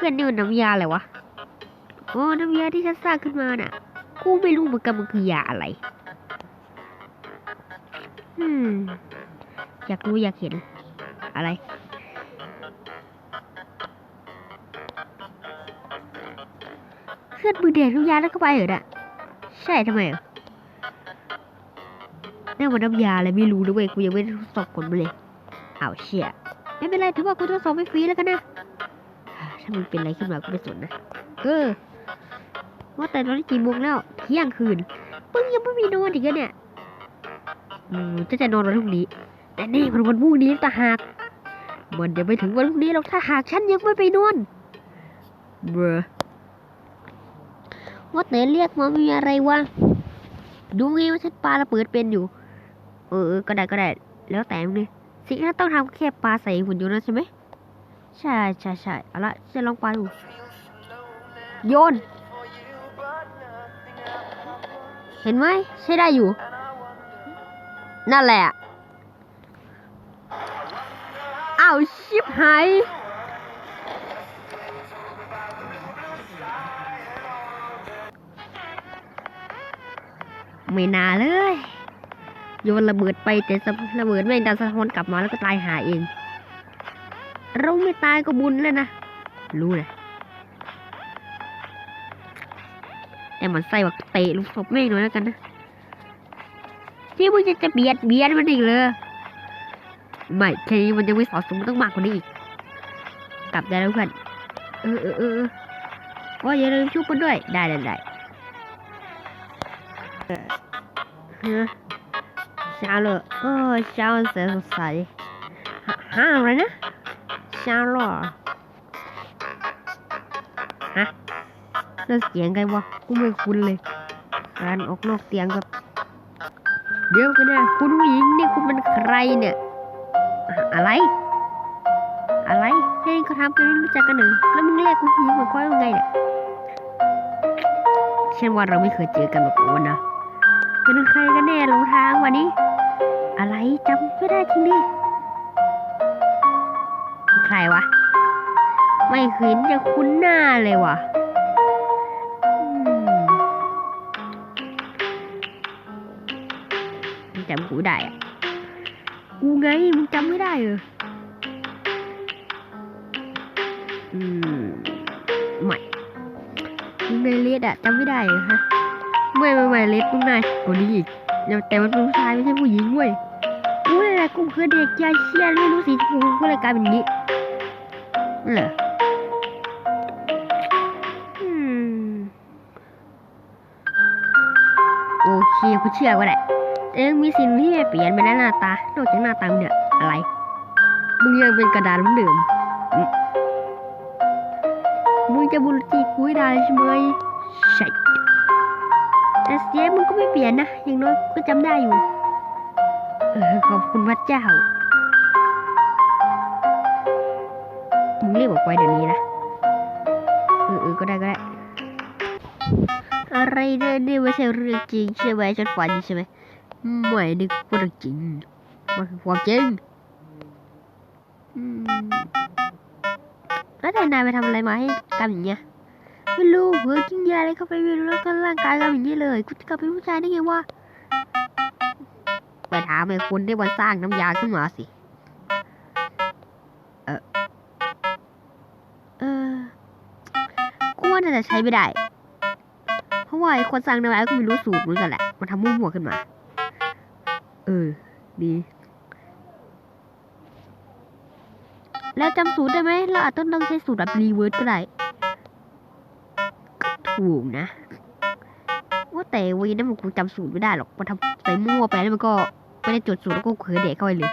พื่อนนี่มันน้ำยาอะไรวะอ๋อน้ำยาที่ฉันสร้างขึ้นมาน่ะ กูไม่รู้เหมือนกันมันคือยาอะไร อืม อยากรู้อยากเห็น อะไรเพื่อนมือเด็กน้ำยาแล้วก็ไปเหรอน่ะ ใช่ทำไมอะนี่มันน้ำยาอะไรไม่รู้นะเว้ยกูยังไม่ได้ทดสอบผลมาเลยอ้าวเชี่ยไม่เป็นไรถือว่ากูทดสอบไม่ฟรีแล้วกันนะ ถ้ามันเป็นอะไรขึ้นมาก็ไม่สนนะ เออ ว่าแต่ตอนนี้กี่โมงแล้ว เที่ยงคืนมึงยังไม่มีนอนอีกเหรอเนี่ย อืมจะจะนอนวันพรุ่งนี้ แต่นี่มันวันพรุ่งนี้ต่หาก มันจะไปถึงวันพรุ่งนี้หรอกถ้าหากฉันยังไม่ไปนอน เบรอว่าแต่เรียกมามีอะไรวะ ดูไงว่าฉันปลาระเบิดเป็นอยู่ เออ ก็ได้ก็ได้ แล้วแต่มึงเลยสิ่งที่ต้องทำแค่ปลาใส่หุ่นยนต์นั้นใช่ไหม ใช่ใช่ใช่เอาละจะลองปาดูโยน เห็นไหมใช้ได้อยู่ นั่นแหละอ้าวชิบหายไม่นาเลยโยนระเบิดไปแต่ระเบิดไม่ดันสะท้อนกลับมาแล้วก็ตายหาเอง เราไม่ตายก็บุญแล้วนะ รู้เลยแต่มันใส่ว่าเตะลูกศพแม่งหน่อยแล้วกันนะที่มึงจะจะเบียดเบียดมันอีกเลยไม่แค่นี้มันยังไม่สอดสมต้องมากกว่านี้อีก กลับได้แล้วเพื่อนเออเออเออเออว่าอย่าลืมชุบมันด้วย ได้ได้ได้เออเออเช้าเลยเออเช้าวันเสดสดใสฮะฮะอะไรนะ เช้าหรอฮะเลิกเสียงกันวะกูไม่คุ้นเลย การออกนอกเตียงกับ เดี๋ยวกันนะคุณผู้หญิงนี่คุณเป็นใครเนี่ย อะไร อะไรแค่นี้เขาทำกันไม่รู้จักกันหนึ่งแล้วมึงเรียกกูผู้หญิงเหมือนควายยังไงเนี่ยฉันว่าเราไม่เคยเจอกันมาก่อนนะเป็นใครกันแน่หลงทางวันนี้ อะไรจำไม่ได้จริงดิ ใครวะ ไม่เห็นจะคุ้นหน้าเลยวะอืมจำกูได้อะกูไงมึงจำไม่ได้เหรออืมไม่มึงในเลดอะจำไม่ได้เหรอฮะไม่ไม่ไม่เลดมึงนายกว่านี้อีกแต่มันเป็นผู้ชายไม่ใช่ผู้หญิงเว้ยกูนี่แหละกูคือเด็กยายเชี่ยนไม่รู้สิกูก็เลยกลายเป็นงนี้ เหรอโอเคกูเชื่อก็ได้แต่ยังมีสิ่งที่ไม่เปลี่ยนไปนะหน้าตา นอกจากหน้าตามเนี่ย อะไร มึงยังเป็นกระดานเหมือนเดิมอืมมึงจะบุรตีกูให้ได้ใช่ไหมใช่แต่เสียมึงก็ไม่เปลี่ยนนะ อย่างน้อยกูก็จำได้อยู่ เออขอบคุณพระเจ้า งรีบบอกไว้เดี๋ยวนี้นะ เออเออก็ได้ก็ได้ อะไรเนี่ยนี่ไม่ใช่เรื่องจริงใช่ไหมฉันฝันใช่ไหมไม่นึกว่าเรื่องจริงมันความจริงอืมแล้วแต่นายไปทำอะไรมาให้กำอย่างเงี้ยไม่รู้เผื่อกินยาอะไรเข้าไปไม่รู้แล้วก็ร่างกายกำอย่างนี้เลยกูจะกลับเป็นผู้ชายได้ไงวะไปถามไอ้คนที่มันสร้างน้ำยาขึ้นมาสิ น่าจะใช้ไม่ได้ เพราะว่าคนสร้างน้ำยก็ไม่รู้สูตรเหมือนกันแหละ มันทำมั่วๆขึ้นมา เออ ดี แล้วจำสูตรได้ไหม เราอาจต้องต้องใช้สูตรแบบรีเวิร์สก็ได้ ถูกนะ ว่าแต่วีนั้นมันกูจำสูตรไม่ได้หรอก มันทำใส่มั่วไปแล้วมันก็ไม่ได้จดสูตรแล้วก็เขือเด็กเข้าไปเลย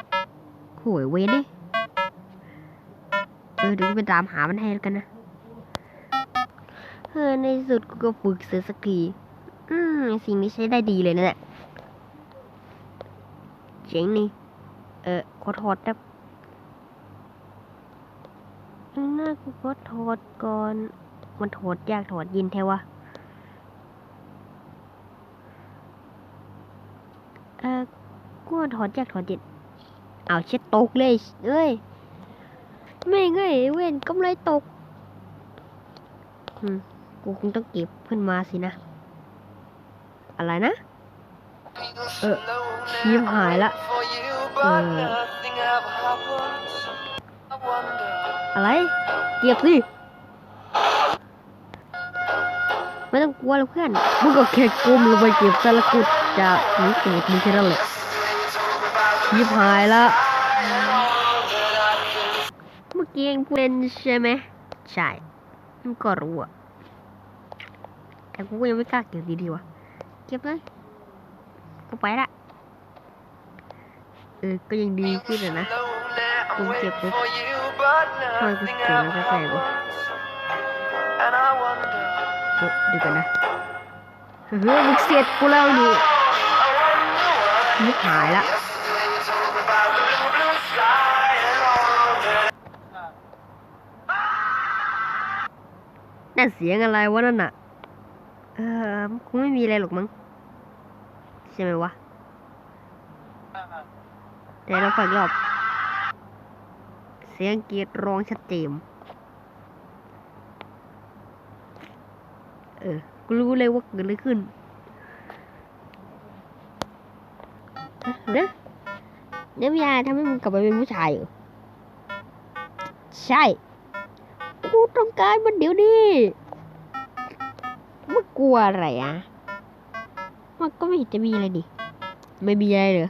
โหยเวนดิเออเดี๋ยวไปตามหามันให้แล้วกันนะ ออในสุดกูก็ฝึกเสือสกีอืมสิ่งนี้ใช้ได้ดีเลยนะเนี่ยเจ๋งนี่ เออขอถอดแป๊บหน้ากูก็ถอดก่อน มันถอดยากถอดยินแท้วะ เออกูว่าถอดยากถอดย็นเอาเช็ดตกเลยเอ้ย ไม่ไงเว้นกำไรตก อืม กูคงต้องเก็บขึ้นมาสินะ อะไรนะ เออชิบหายละเอออะไร เก็บสิ ไม่ต้องกลัวหรอกเพื่อนมึงก็แค่ก้มลงไปเก็บซะแล้วกูจะหนีตูดมึงแค่นั้นแหละชิบหายละเมื่อกี้เองพูดเล่นใช่ไหมใช่มันก็รู้อะ แต่กูก็ยังไม่กล้าเก็บดีๆวะเก็บเลยกูไปละเออก็ยังดีขึ้นอะนะกูเก็บปุ๊บทำไมกูเก็บแล้วก็แปลกวะเออเดี๋ยวกันนะเฮ้ยมึงเสียดกูแล้วนี่มึงหายละนั่นเสียงอะไรวะนั่นน่ะ เออคงไม่มีอะไรหรอกมั้งใช่ไหมวะเดี๋ยวเราฟังอีกรอบ เสียงกรีดร้องชัดเจนเออกูรู้เลยว่าเกิดอะไรขึ้นเอ๊ะเดี๋ยวเดี๋ยาทำให้มึงกลับไปเป็นผู้ชายเหรอใช่ กูต้องการมันเดี๋ยวนี้ มึงกลัวอะไรอะ มันก็ไม่เห็นจะมีอะไรดิ ไม่มีอะไรเหรอ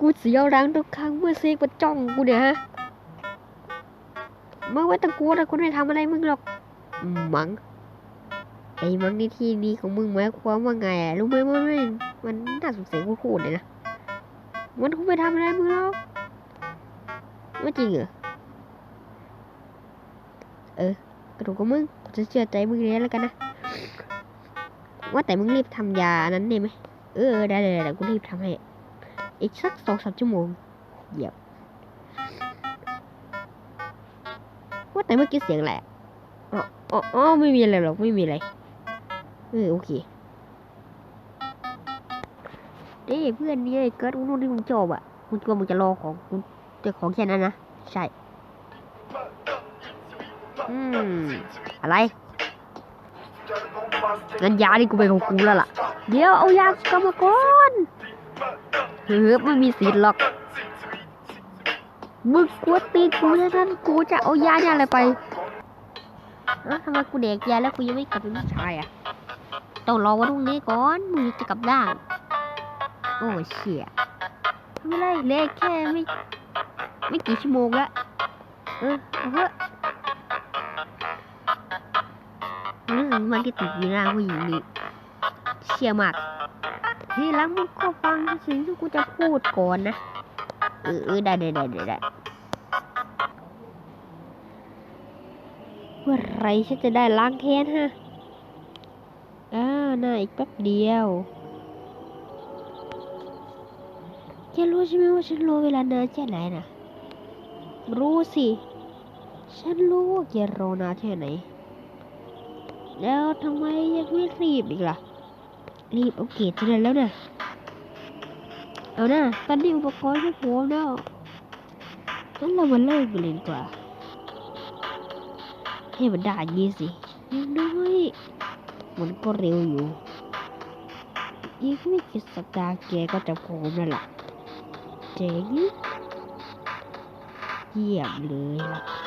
กูเสียวรังทุกครั้งเมื่อเซกมาจ้องกูเนี่ยฮะมึงไม่ต้องกลัวนะกูไม่ทำอะไรมึงหรอก มัง ไอ้มังในที่นี้ของมึงหมายความว่าไงอะรู้ไหมว่ามันมันน่าสงสัยกูพูดเลยนะ มันคงไม่ทำอะไรมึงหรอกไม่จริงเหรอ เออกระดูกกับมึงกูจะเชื่อใจมึงเลยแล้วกันนะ ว่าแต่มึงรีบทำยาอันนั้นได้ไหมเออได้เลยเดี๋ยวกูรีบทำให้อีกสักสองสามชั่วโมงเหยียบว่าแต่เมื่อกี้เสียงอะไรอะอ๋ออ๋อออไม่มีอะไรหรอกไม่มีอะไรเออโอเคเด้เพื่อนเนี่ยเกิดนู่นที่มึงชอบอะมึงกลัวมึงจะรอของกูจะของแค่นั้นนะใช่อืมอะไร งั้นยานี่กูเป็นของกูแล้วล่ะ เดี๋ยวเอายากลับมาก่อนเฮ้ยไม่มีสิทธิ์หรอกมึงกลัวตีกูแล้วนั้นกูจะเอายาเนี่ยอะไรไปเอ้าทำไมกูเด็กยาแล้วกูยังไม่กลับเป็นผู้ชายอะต้องรอวันพรุ่งนี้ก่อนมึงจะกลับได้โอ้เชี่ยไม่ไรเหลยแค่ไม่ไม่กี่ชั่วโมงละเออเอ มมันที่ติดอยู่หน้าผู้หญิงนี่เชี่ยมากทีหลังมึงก็ฟังสิ่งที่กูจะพูดก่อนนะ เออเออได้ได้ได้ได้ได้เมื่อไรฉันจะได้ล้างแค้นฮะอ่าน่าอีกแป๊บเดียวแกรู้ใช่ไหมว่าฉันรอเวลานานแค่ไหนนะรู้สิ ฉันรู้ว่าแกรอนานแค่ไหน แล้วทำไมยังไม่รีบอีกล่ะ รีบเอาเกรดจะได้แล้วนะเอานะตอนนี้อุปกรณ์ก็พร้อมแล้วงั้นเรามาเริ่มกันเลยดีกว่าให้มันได้อย่างนี้สิอย่างน้อยมันก็เร็วอยู่อีกไม่กี่สัปดาห์แกก็จะพร้อมแล้วล่ะเจ๋งเยี่ยมเลยล่ะ